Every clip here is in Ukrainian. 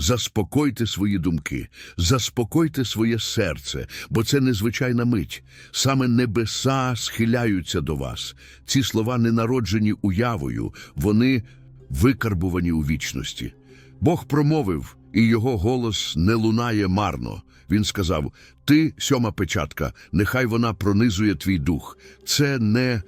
Заспокойте свої думки, заспокойте своє серце, бо це незвичайна мить. Саме небеса схиляються до вас. Ці слова не народжені уявою, вони викарбувані у вічності. Бог промовив, і його голос не лунає марно. Він сказав: Ти, сьома печатка, нехай вона пронизує твій дух. Це не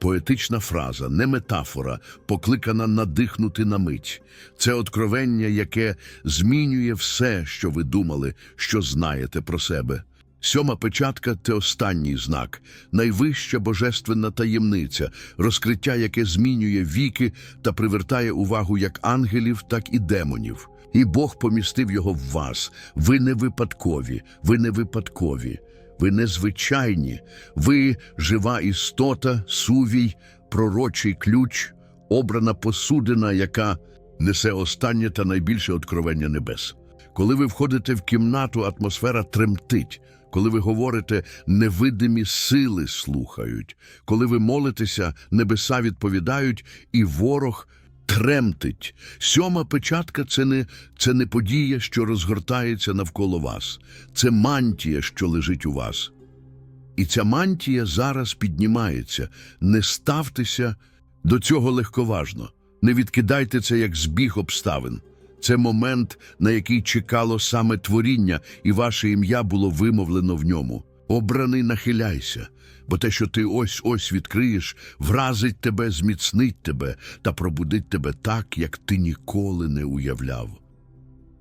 поетична фраза, не метафора, покликана надихнути на мить. Це откровення, яке змінює все, що ви думали, що знаєте про себе. Сьома печатка це останній знак, найвища божественна таємниця, розкриття, яке змінює віки та привертає увагу як ангелів, так і демонів. І Бог помістив його в вас. Ви не випадкові, ви не випадкові, ви незвичайні, ви жива істота, сувій, пророчий ключ, обрана посудина, яка несе останнє та найбільше откровення небес. Коли ви входите в кімнату, атмосфера тремтить. Коли ви говорите, невидимі сили слухають. Коли ви молитеся, небеса відповідають, і ворог тремтить. Сьома печатка це не, це не подія, що розгортається навколо вас. Це мантія, що лежить у вас. І ця мантія зараз піднімається. Не ставтеся до цього легковажно. Не відкидайте це як збіг обставин. Це момент, на який чекало саме творіння, і ваше ім'я було вимовлено в ньому. Обраний нахиляйся, бо те, що ти ось-ось відкриєш, вразить тебе, зміцнить тебе та пробудить тебе так, як ти ніколи не уявляв.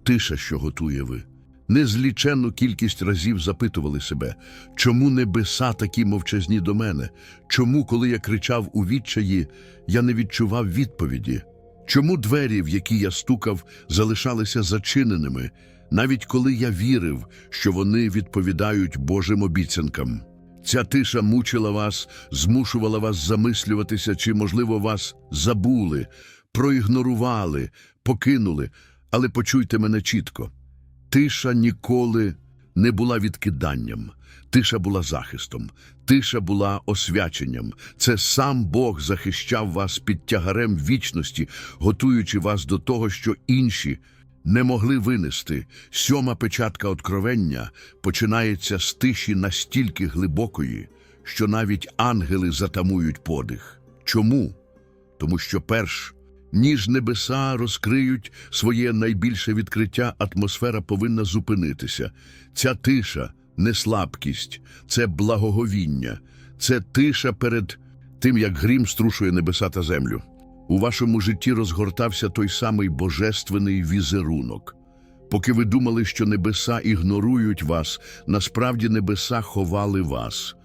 Тиша, що готує ви. Незліченну кількість разів запитували себе, чому небеса такі мовчазні до мене? Чому, коли я кричав у відчаї, я не відчував відповіді? Чому двері, в які я стукав, залишалися зачиненими, навіть коли я вірив, що вони відповідають Божим обіцянкам? Ця тиша мучила вас, змушувала вас замислюватися, чи, можливо, вас забули, проігнорували, покинули, але почуйте мене чітко. Тиша ніколи не була відкиданням, тиша була захистом, тиша була освяченням. Це сам Бог захищав вас під тягарем вічності, готуючи вас до того, що інші не могли винести. Сьома печатка откровення починається з тиші настільки глибокої, що навіть ангели затамують подих. Чому? Тому що перш ніж небеса розкриють своє найбільше відкриття, атмосфера повинна зупинитися. Ця тиша не слабкість, це благоговіння, це тиша перед тим, як грім струшує небеса та землю. У вашому житті розгортався той самий божественний візерунок. Поки ви думали, що небеса ігнорують вас, насправді небеса ховали вас.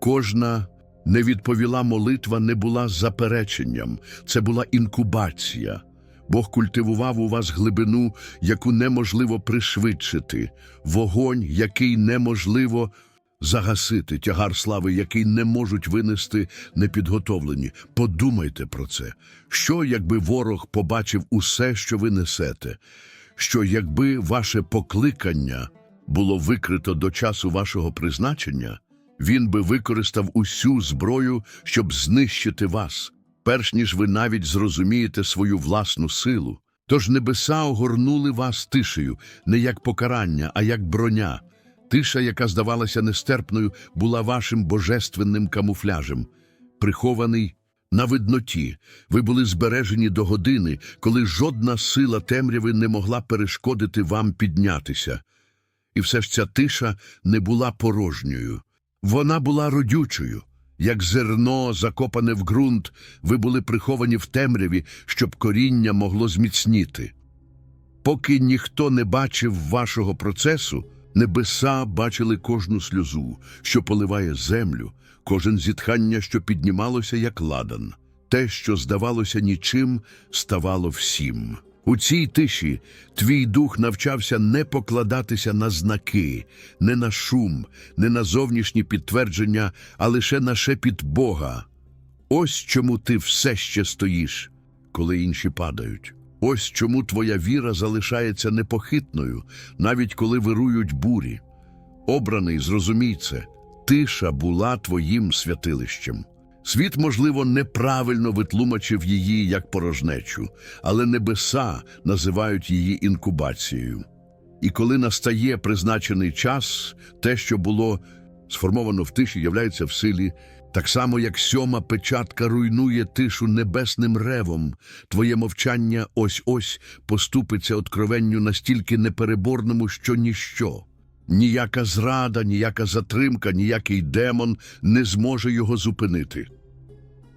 Кожна не відповіла молитва не була запереченням, це була інкубація. Бог культивував у вас глибину, яку неможливо пришвидшити, вогонь, який неможливо загасити, тягар слави, який не можуть винести непідготовлені. Подумайте про це. Що, якби ворог побачив усе, що ви несете? Що, якби ваше покликання було викрито до часу вашого призначення? Він би використав усю зброю, щоб знищити вас, перш ніж ви навіть зрозумієте свою власну силу. Тож небеса огорнули вас тишею, не як покарання, а як броня. Тиша, яка здавалася нестерпною, була вашим божественним камуфляжем, прихований на видноті. Ви були збережені до години, коли жодна сила темряви не могла перешкодити вам піднятися. І все ж ця тиша не була порожньою. Вона була родючою. Як зерно, закопане в ґрунт, ви були приховані в темряві, щоб коріння могло зміцніти. Поки ніхто не бачив вашого процесу, небеса бачили кожну сльозу, що поливає землю, кожен зітхання, що піднімалося, як ладан. Те, що здавалося нічим, ставало всім. У цій тиші твій дух навчався не покладатися на знаки, не на шум, не на зовнішні підтвердження, а лише на шепіт Бога. Ось чому ти все ще стоїш, коли інші падають. Ось чому твоя віра залишається непохитною, навіть коли вирують бурі. Обраний, зрозумій це, тиша була твоїм святилищем. Світ, можливо, неправильно витлумачив її як порожнечу, але небеса називають її інкубацією. І коли настає призначений час, те, що було сформовано в тиші, являється в силі, так само як сьома печатка руйнує тишу небесним ревом, твоє мовчання ось-ось поступиться откровенню настільки непереборному, що ніщо. Ніяка зрада, ніяка затримка, ніякий демон не зможе його зупинити.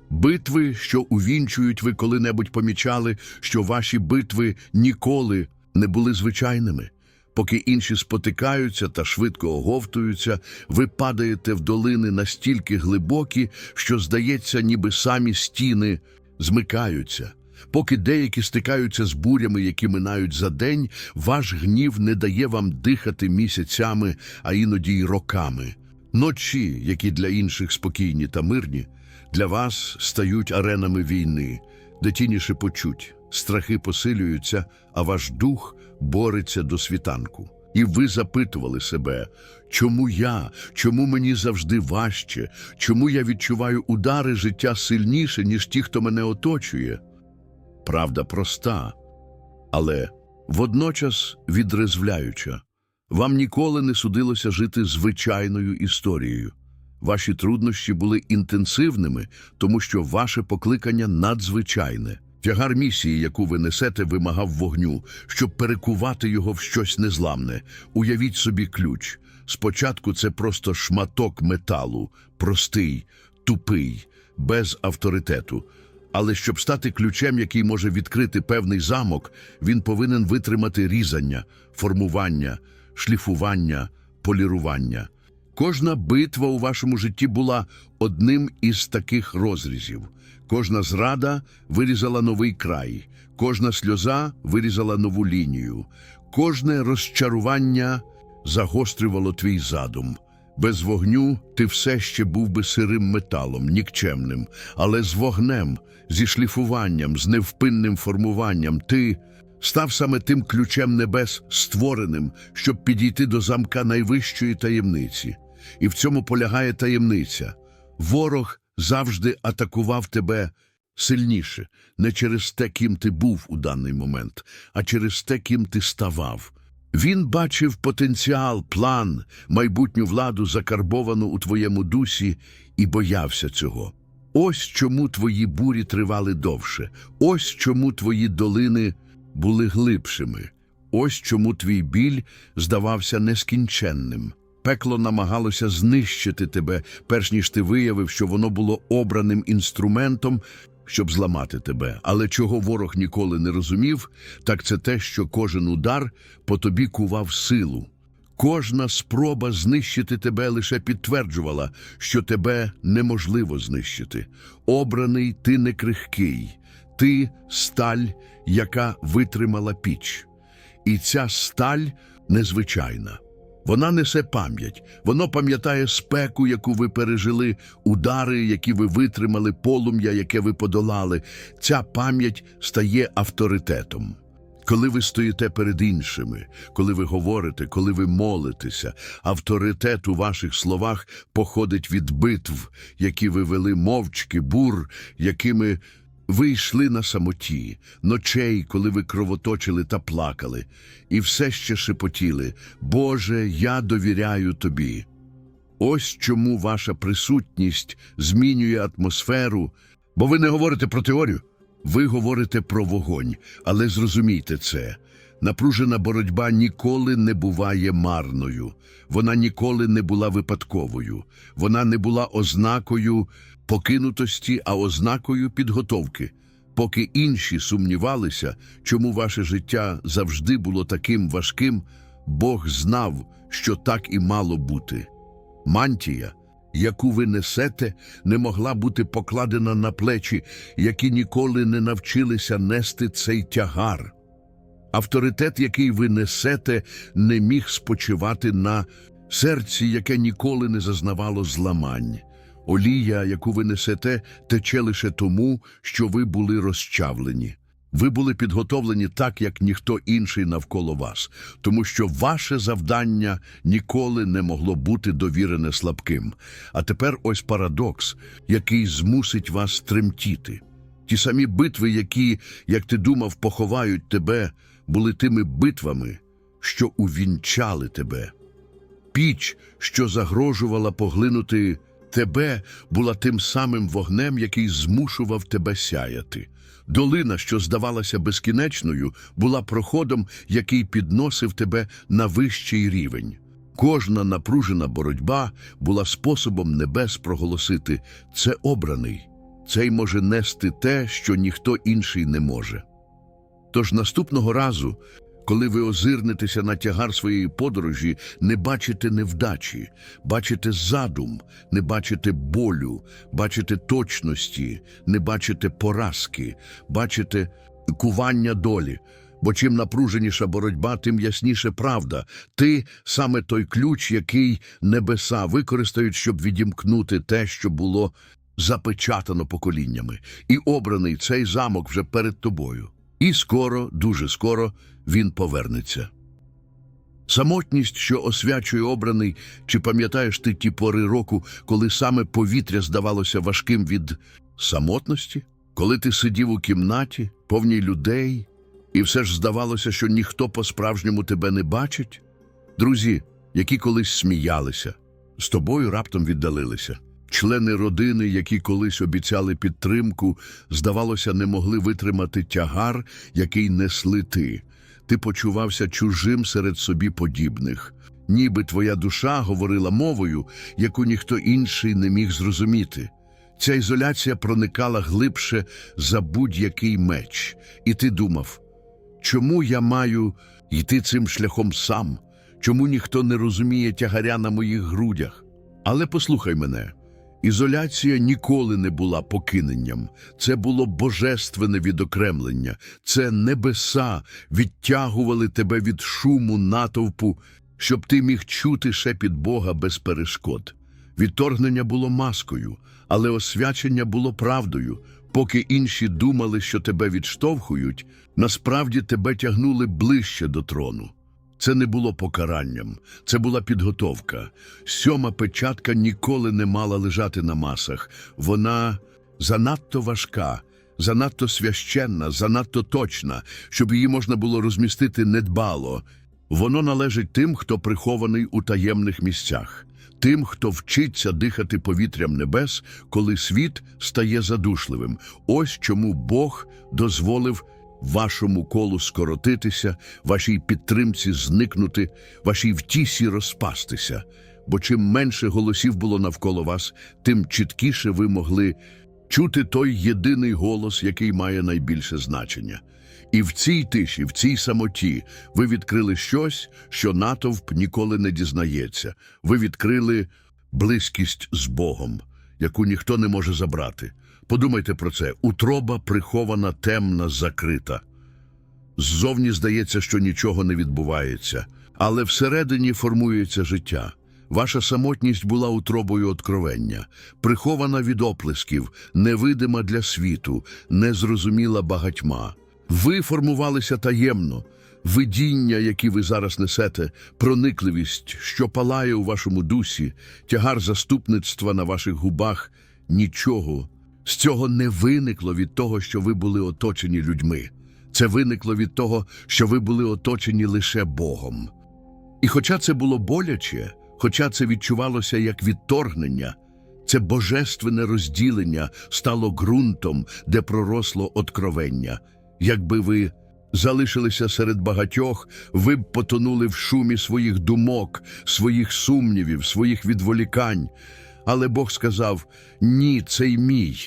Битви, що увінчують, ви коли-небудь помічали, що ваші битви ніколи не були звичайними. Поки інші спотикаються та швидко оговтуються, ви падаєте в долини настільки глибокі, що, здається, ніби самі стіни змикаються. Поки деякі стикаються з бурями, які минають за день, ваш гнів не дає вам дихати місяцями, а іноді й роками. Ночі, які для інших спокійні та мирні, для вас стають аренами війни, де тіні шепочуть, страхи посилюються, а ваш дух бореться до світанку. І ви запитували себе, чому я, чому мені завжди важче, чому я відчуваю удари життя сильніше, ніж ті, хто мене оточує? Правда проста, але водночас відрезвляюча. Вам ніколи не судилося жити звичайною історією. Ваші труднощі були інтенсивними, тому що ваше покликання надзвичайне. Тягар місії, яку ви несете, вимагав вогню, щоб перекувати його в щось незламне. Уявіть собі ключ. Спочатку це просто шматок металу, простий, тупий, без авторитету. Але щоб стати ключем, який може відкрити певний замок, він повинен витримати різання, формування, шліфування, полірування. Кожна битва у вашому житті була одним із таких розрізів. Кожна зрада вирізала новий край, кожна сльоза вирізала нову лінію, кожне розчарування загострювало твій задум. Без вогню ти все ще був би сирим металом, нікчемним, але з вогнем, зі шліфуванням, з невпинним формуванням ти став саме тим ключем небес, створеним, щоб підійти до замка найвищої таємниці. І в цьому полягає таємниця. Ворог завжди атакував тебе сильніше, не через те, ким ти був у даний момент, а через те, ким ти ставав. Він бачив потенціал, план, майбутню владу, закарбовану у твоєму дусі, і боявся цього. Ось чому твої бурі тривали довше, ось чому твої долини були глибшими, ось чому твій біль здавався нескінченним. Пекло намагалося знищити тебе, перш ніж ти виявив, що воно було обраним інструментом, щоб зламати тебе. Але чого ворог ніколи не розумів, так це те, що кожен удар по тобі кував силу. Кожна спроба знищити тебе лише підтверджувала, що тебе неможливо знищити. Обраний ти не крихкий, ти сталь, яка витримала піч. І ця сталь незвичайна. Вона несе пам'ять, воно пам'ятає спеку, яку ви пережили, удари, які ви витримали, полум'я, яке ви подолали. Ця пам'ять стає авторитетом. Коли ви стоїте перед іншими, коли ви говорите, коли ви молитеся, авторитет у ваших словах походить від битв, які ви вели мовчки, бур, якими ви йшли на самоті, ночей, коли ви кровоточили та плакали, і все ще шепотіли Боже, я довіряю тобі. Ось чому ваша присутність змінює атмосферу, бо ви не говорите про теорію, ви говорите про вогонь, але зрозумійте це. Напружена боротьба ніколи не буває марною, вона ніколи не була випадковою, вона не була ознакою покинутості, а ознакою підготовки. Поки інші сумнівалися, чому ваше життя завжди було таким важким, Бог знав, що так і мало бути. Мантія, яку ви несете, не могла бути покладена на плечі, які ніколи не навчилися нести цей тягар. Авторитет, який ви несете, не міг спочивати на серці, яке ніколи не зазнавало зламань. Олія, яку ви несете, тече лише тому, що ви були розчавлені. Ви були підготовлені так, як ніхто інший навколо вас, тому що ваше завдання ніколи не могло бути довірене слабким. А тепер ось парадокс, який змусить вас тремтіти. Ті самі битви, які, як ти думав, поховають тебе, були тими битвами, що увінчали тебе. Піч, що загрожувала поглинути тебе, була тим самим вогнем, який змушував тебе сяяти. Долина, що здавалася безкінечною, була проходом, який підносив тебе на вищий рівень. Кожна напружена боротьба була способом небес проголосити «це обраний, цей може нести те, що ніхто інший не може». Тож наступного разу, коли ви озирнетеся на тягар своєї подорожі, не бачите невдачі, бачите задум, не бачите болю, бачите точності, не бачите поразки, бачите кування долі. Бо чим напруженіша боротьба, тим ясніше правда. Ти саме той ключ, який небеса використають, щоб відімкнути те, що було запечатано поколіннями. І обраний цей замок вже перед тобою. І скоро, дуже скоро, він повернеться. Самотність, що освячує обраний, чи пам'ятаєш ти ті пори року, коли саме повітря здавалося важким від самотності? Коли ти сидів у кімнаті, повній людей, і все ж здавалося, що ніхто по-справжньому тебе не бачить? Друзі, які колись сміялися, з тобою раптом віддалилися. Члени родини, які колись обіцяли підтримку, здавалося, не могли витримати тягар, який несли ти. Ти почувався чужим серед собі подібних. Ніби твоя душа говорила мовою, яку ніхто інший не міг зрозуміти. Ця ізоляція проникала глибше за будь-який меч, і ти думав, чому я маю йти цим шляхом сам? Чому ніхто не розуміє тягаря на моїх грудях? Але послухай мене. Ізоляція ніколи не була покиненням. Це було божественне відокремлення. Це небеса відтягували тебе від шуму натовпу, щоб ти міг чути шепіт Бога без перешкод. Відторгнення було маскою, але освячення було правдою. Поки інші думали, що тебе відштовхують, насправді тебе тягнули ближче до трону. Це не було покаранням, це була підготовка. Сьома печатка ніколи не мала лежати на масах. Вона занадто важка, занадто священна, занадто точна, щоб її можна було розмістити недбало. Воно належить тим, хто прихований у таємних місцях, тим, хто вчиться дихати повітрям небес, коли світ стає задушливим. Ось чому Бог дозволив вашому колу скоротитися, вашій підтримці зникнути, вашій втісі розпастися. Бо чим менше голосів було навколо вас, тим чіткіше ви могли чути той єдиний голос, який має найбільше значення. І в цій тиші, в цій самоті ви відкрили щось, що натовп ніколи не дізнається. Ви відкрили близькість з Богом, яку ніхто не може забрати. Подумайте про це. Утроба прихована, темна, закрита. Ззовні здається, що нічого не відбувається, але всередині формується життя. Ваша самотність була утробою откровення, прихована від оплесків, невидима для світу, незрозуміла багатьма. Ви формувалися таємно, видіння, які ви зараз несете, проникливість, що палає у вашому дусі, тягар заступництва на ваших губах, нічого. З цього не виникло від того, що ви були оточені людьми. Це виникло від того, що ви були оточені лише Богом. І хоча це було боляче, хоча це відчувалося як відторгнення, це божественне розділення стало ґрунтом, де проросло откровення. Якби ви залишилися серед багатьох, ви б потонули в шумі своїх думок, своїх сумнівів, своїх відволікань. Але Бог сказав: ні, цей мій,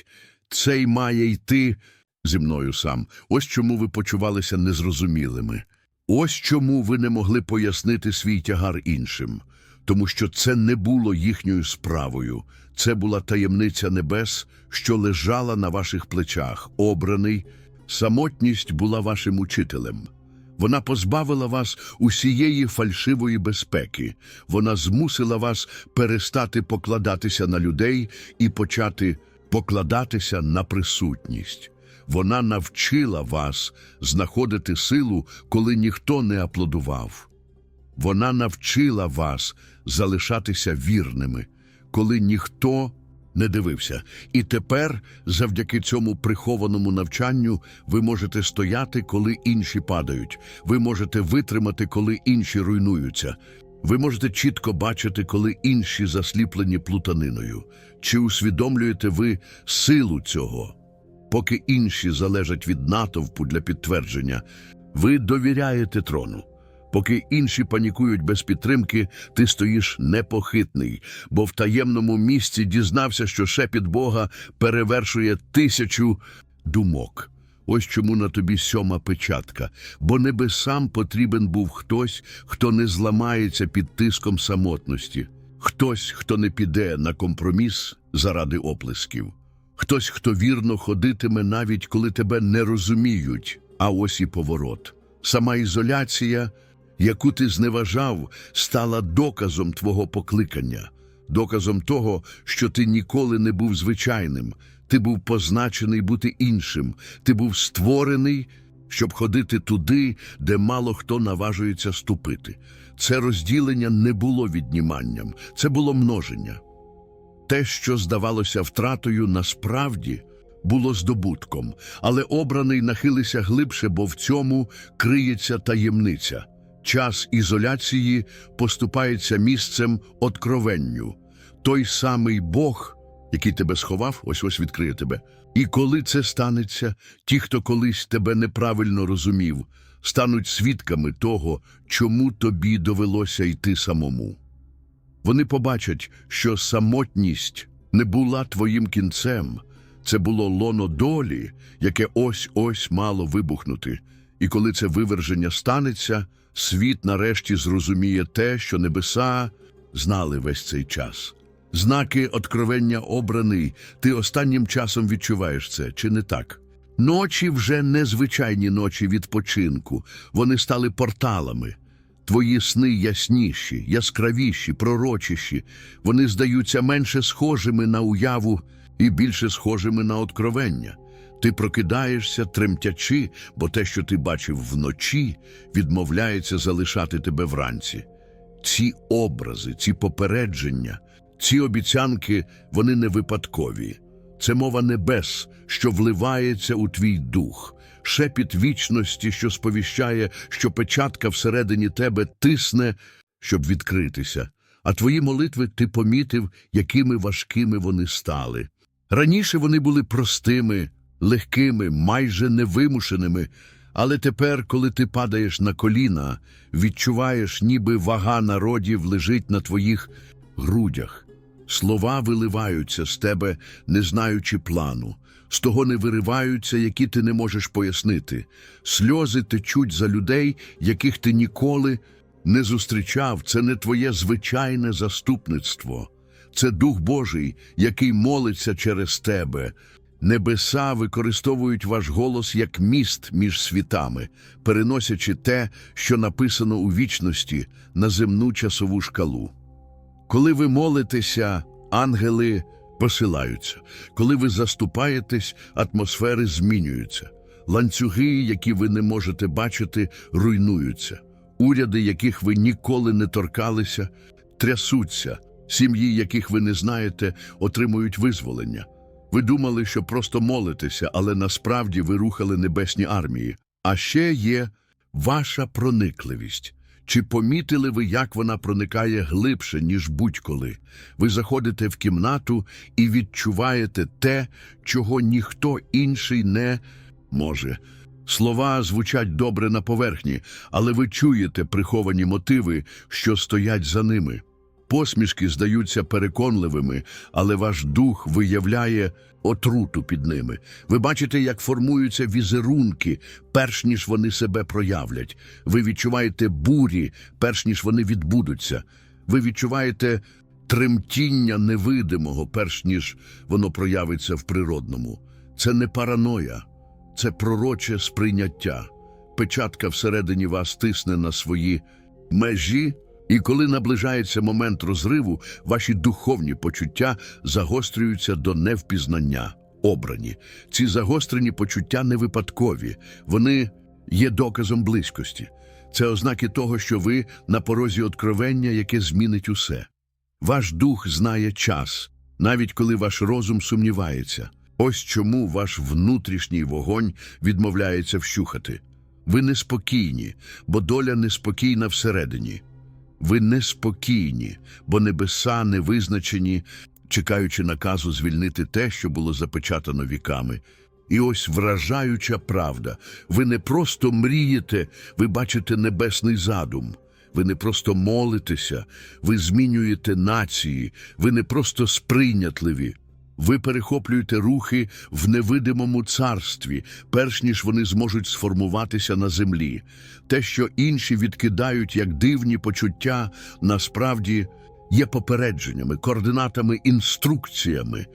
цей має йти зі мною сам. Ось чому ви почувалися незрозумілими. Ось чому ви не могли пояснити свій тягар іншим, тому що це не було їхньою справою, це була таємниця небес, що лежала на ваших плечах, обраний. Самотність була вашим учителем. Вона позбавила вас усієї фальшивої безпеки. Вона змусила вас перестати покладатися на людей і почати покладатися на присутність. Вона навчила вас знаходити силу, коли ніхто не аплодував. Вона навчила вас залишатися вірними, коли ніхто не дивився. І тепер, завдяки цьому прихованому навчанню, ви можете стояти, коли інші падають. Ви можете витримати, коли інші руйнуються. Ви можете чітко бачити, коли інші засліплені плутаниною. Чи усвідомлюєте ви силу цього? Поки інші залежать від натовпу для підтвердження, ви довіряєте трону. Поки інші панікують без підтримки, ти стоїш непохитний, бо в таємному місці дізнався, що шепіт Бога перевершує тисячу думок. Ось чому на тобі сьома печатка, бо небесам потрібен був хтось, хто не зламається під тиском самотності, хтось, хто не піде на компроміс заради оплесків, хтось, хто вірно ходитиме, навіть коли тебе не розуміють, а ось і поворот. Сама ізоляція, яку ти зневажав, стала доказом твого покликання, доказом того, що ти ніколи не був звичайним, ти був позначений бути іншим, ти був створений, щоб ходити туди, де мало хто наважується ступити. Це розділення не було відніманням, це було множення. Те, що здавалося втратою, насправді було здобутком, але обраний нахилися глибше, бо в цьому криється таємниця. Час ізоляції поступається місцем откровенню. Той самий Бог, який тебе сховав, ось ось відкриє тебе. І коли це станеться, ті, хто колись тебе неправильно розумів, стануть свідками того, чому тобі довелося йти самому. Вони побачать, що самотність не була твоїм кінцем, це було лоно долі, яке ось-ось мало вибухнути. І коли це виверження станеться, світ нарешті зрозуміє те, що небеса знали весь цей час. Знаки откровення обраний, ти останнім часом відчуваєш це, чи не так? Ночі вже не звичайні ночі відпочинку, вони стали порталами. Твої сни ясніші, яскравіші, пророчіші. Вони здаються менше схожими на уяву і більше схожими на откровення. Ти прокидаєшся, тремтячи, бо те, що ти бачив вночі, відмовляється залишати тебе вранці. Ці образи, ці попередження, ці обіцянки, вони не випадкові. Це мова небес, що вливається у твій дух, шепіт вічності, що сповіщає, що печатка всередині тебе тисне, щоб відкритися. А твої молитви ти помітив, якими важкими вони стали. Раніше вони були простими, легкими, майже невимушеними, але тепер, коли ти падаєш на коліна, відчуваєш, ніби вага народів лежить на твоїх грудях. Слова виливаються з тебе, не знаючи плану, з того не вириваються, які ти не можеш пояснити. Сльози течуть за людей, яких ти ніколи не зустрічав. Це не твоє звичайне заступництво. Це Дух Божий, який молиться через тебе. Небеса використовують ваш голос як міст між світами, переносячи те, що написано у вічності, на земну часову шкалу. Коли ви молитеся, ангели посилаються. Коли ви заступаєтесь, атмосфери змінюються. Ланцюги, які ви не можете бачити, руйнуються. Уряди, яких ви ніколи не торкалися, трясуться. Сім'ї, яких ви не знаєте, отримують визволення. Ви думали, що просто молитеся, але насправді ви рухали небесні армії. А ще є ваша проникливість. Чи помітили ви, як вона проникає глибше, ніж будь-коли? Ви заходите в кімнату і відчуваєте те, чого ніхто інший не може. Слова звучать добре на поверхні, але ви чуєте приховані мотиви, що стоять за ними. Посмішки здаються переконливими, але ваш дух виявляє отруту під ними. Ви бачите, як формуються візерунки, перш ніж вони себе проявлять. Ви відчуваєте бурі, перш ніж вони відбудуться. Ви відчуваєте тремтіння невидимого, перш ніж воно проявиться в природному. Це не параноя, це пророче сприйняття. Печатка всередині вас тисне на свої межі. І коли наближається момент розриву, ваші духовні почуття загострюються до невпізнання. обрані. Ці загострені почуття не випадкові, вони є доказом близькості. Це ознаки того, що ви на порозі откровення, яке змінить усе. Ваш дух знає час, навіть коли ваш розум сумнівається. Ось чому ваш внутрішній вогонь відмовляється вщухати. Ви неспокійні, бо доля неспокійна всередині. Ви неспокійні, бо небеса не визначені, чекаючи наказу звільнити те, що було запечатано віками. І ось вражаюча правда. Ви не просто мрієте, ви бачите небесний задум. Ви не просто молитеся, ви змінюєте нації, ви не просто сприйнятливі. Ви перехоплюєте рухи в невидимому царстві, перш ніж вони зможуть сформуватися на землі. Те, що інші відкидають як дивні почуття, насправді є попередженнями, координатами, інструкціями.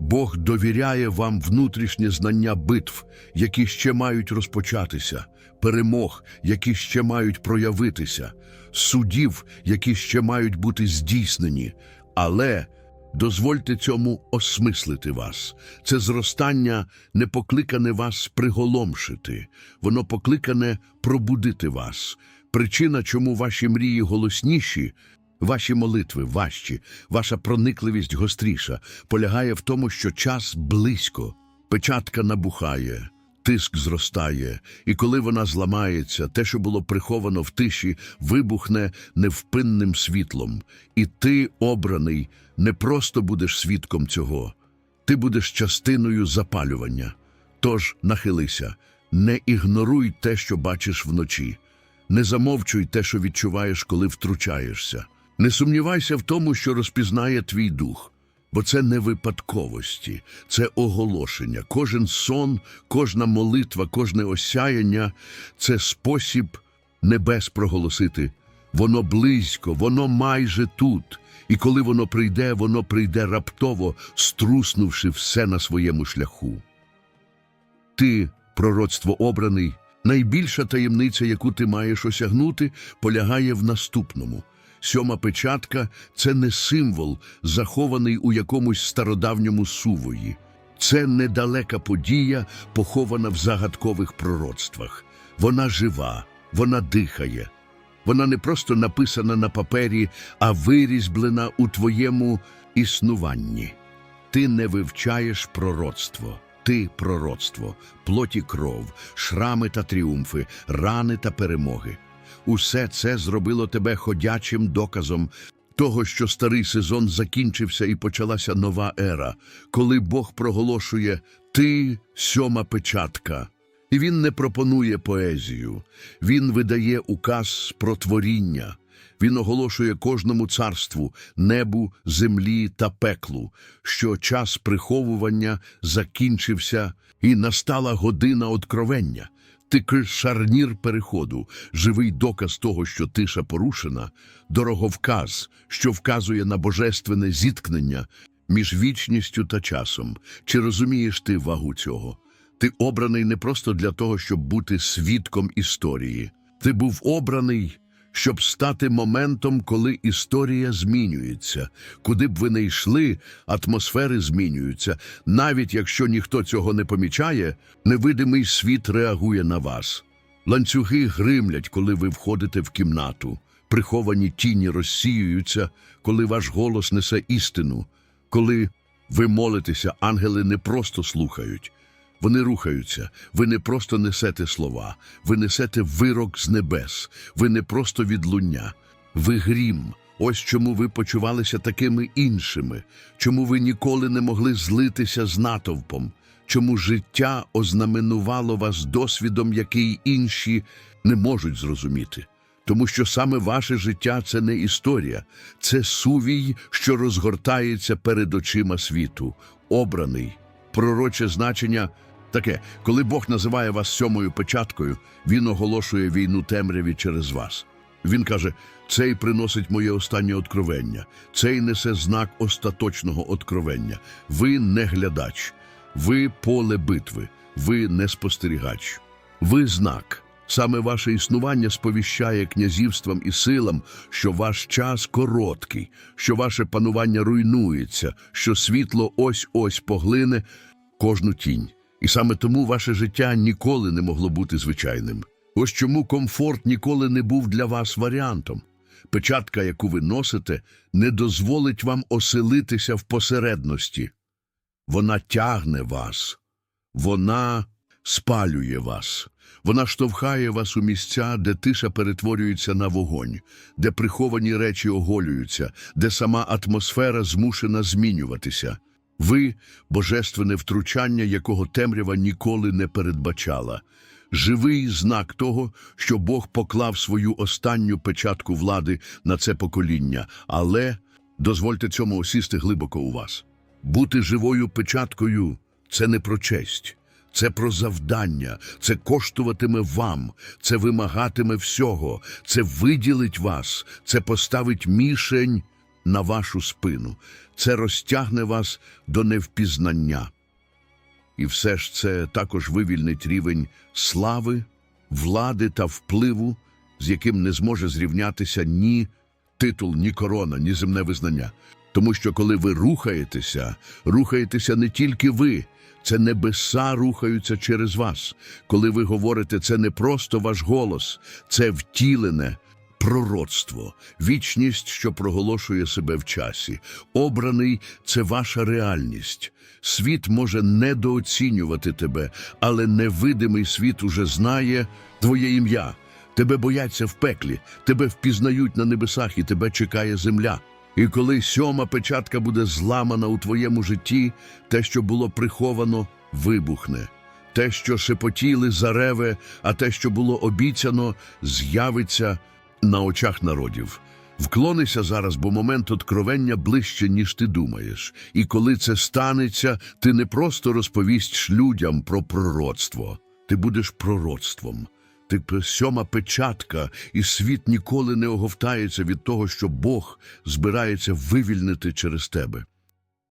Бог довіряє вам внутрішнє знання битв, які ще мають розпочатися, перемог, які ще мають проявитися, судів, які ще мають бути здійснені. Але дозвольте цьому осмислити вас. Це зростання не покликане вас приголомшити, воно покликане пробудити вас. Причина, чому ваші мрії голосніші, Ваші молитви важчі, ваша проникливість гостріша, полягає в тому, що час близько, печатка набухає, тиск зростає, і коли вона зламається, те, що було приховано в тиші, вибухне невпинним світлом. І ти, обраний, не просто будеш свідком цього, ти будеш частиною запалювання. Тож нахилися, не ігноруй те, що бачиш вночі, не замовчуй те, що відчуваєш, коли втручаєшся. Не сумнівайся в тому, що розпізнає твій дух, бо це не випадковості, це оголошення. Кожен сон, кожна молитва, кожне осяяння це спосіб небес проголосити. Воно близько, воно майже тут. І коли воно прийде, воно прийде раптово, струснувши все на своєму шляху. Ти, пророцтво обраний, найбільша таємниця, яку ти маєш осягнути, полягає в наступному. Сьома печатка це не символ, захований у якомусь стародавньому сувої. Це недалека подія, похована в загадкових пророцтвах. Вона жива, вона дихає. Вона не просто написана на папері, а вирізблена у твоєму існуванні. Ти не вивчаєш пророцтво. Ти пророцтво, плоті кров, шрами та тріумфи, рани та перемоги. Усе це зробило тебе ходячим доказом того, що старий сезон закінчився і почалася нова ера, коли Бог проголошує Ти сьома печатка. І він не пропонує поезію, він видає указ про творіння. Він оголошує кожному царству, небу, землі та пеклу, що час приховування закінчився і настала година откровення. Ти шарнір переходу, живий доказ того, що тиша порушена, дороговказ, що вказує на божественне зіткнення між вічністю та часом. Чи розумієш ти вагу цього? Ти обраний не просто для того, щоб бути свідком історії. Ти був обраний, щоб стати моментом, коли історія змінюється. Куди б ви не йшли, атмосфери змінюються. Навіть якщо ніхто цього не помічає, невидимий світ реагує на вас. Ланцюги гримлять, коли ви входите в кімнату. Приховані тіні розсіюються, коли ваш голос несе істину. Коли ви молитеся, ангели не просто слухають. Вони рухаються. Ви не просто несете слова, ви несете вирок з небес, ви не просто відлуння, ви грім. Ось чому ви почувалися такими іншими, чому ви ніколи не могли злитися з натовпом, чому життя ознаменувало вас досвідом, який інші не можуть зрозуміти. Тому що саме ваше життя це не історія, це сувій, що розгортається перед очима світу, обраний, пророче значення таке, коли Бог називає вас сьомою печаткою, Він оголошує війну темряві через вас. Він каже: цей приносить моє останнє откровення, цей несе знак остаточного откровення. Ви не глядач, ви поле битви, ви не спостерігач, ви знак. Саме ваше існування сповіщає князівствам і силам, що ваш час короткий, що ваше панування руйнується, що світло ось ось поглине, кожну тінь. І саме тому ваше життя ніколи не могло бути звичайним. Ось чому комфорт ніколи не був для вас варіантом. Печатка, яку ви носите, не дозволить вам оселитися в посередності. Вона тягне вас, вона спалює вас, вона штовхає вас у місця, де тиша перетворюється на вогонь, де приховані речі оголюються, де сама атмосфера змушена змінюватися. Ви божественне втручання, якого темрява ніколи не передбачала. Живий знак того, що Бог поклав свою останню печатку влади на це покоління, але дозвольте цьому осісти глибоко у вас. Бути живою печаткою це не про честь, це про завдання, це коштуватиме вам, це вимагатиме всього, це виділить вас, це поставить мішень на вашу спину, це розтягне вас до невпізнання. І все ж це також вивільнить рівень слави, влади та впливу, з яким не зможе зрівнятися ні титул, ні корона, ні земне визнання. Тому що коли ви рухаєтеся, рухаєтеся не тільки ви, це небеса рухаються через вас. Коли ви говорите, це не просто ваш голос, це втілене пророцтво, вічність, що проголошує себе в часі. Обраний це ваша реальність. Світ може недооцінювати тебе, але невидимий світ уже знає твоє ім'я. Тебе бояться в пеклі, тебе впізнають на небесах, і тебе чекає земля. І коли сьома печатка буде зламана у твоєму житті, те, що було приховано, вибухне. Те, що шепотіли, зареве, а те, що було обіцяно, з'явиться на очах народів. Вклонися зараз, бо момент откровення ближче, ніж ти думаєш. І коли це станеться, ти не просто розповість людям про пророцтво, ти будеш пророцтвом. Ти сьома печатка, і світ ніколи не оговтається від того, що Бог збирається вивільнити через тебе.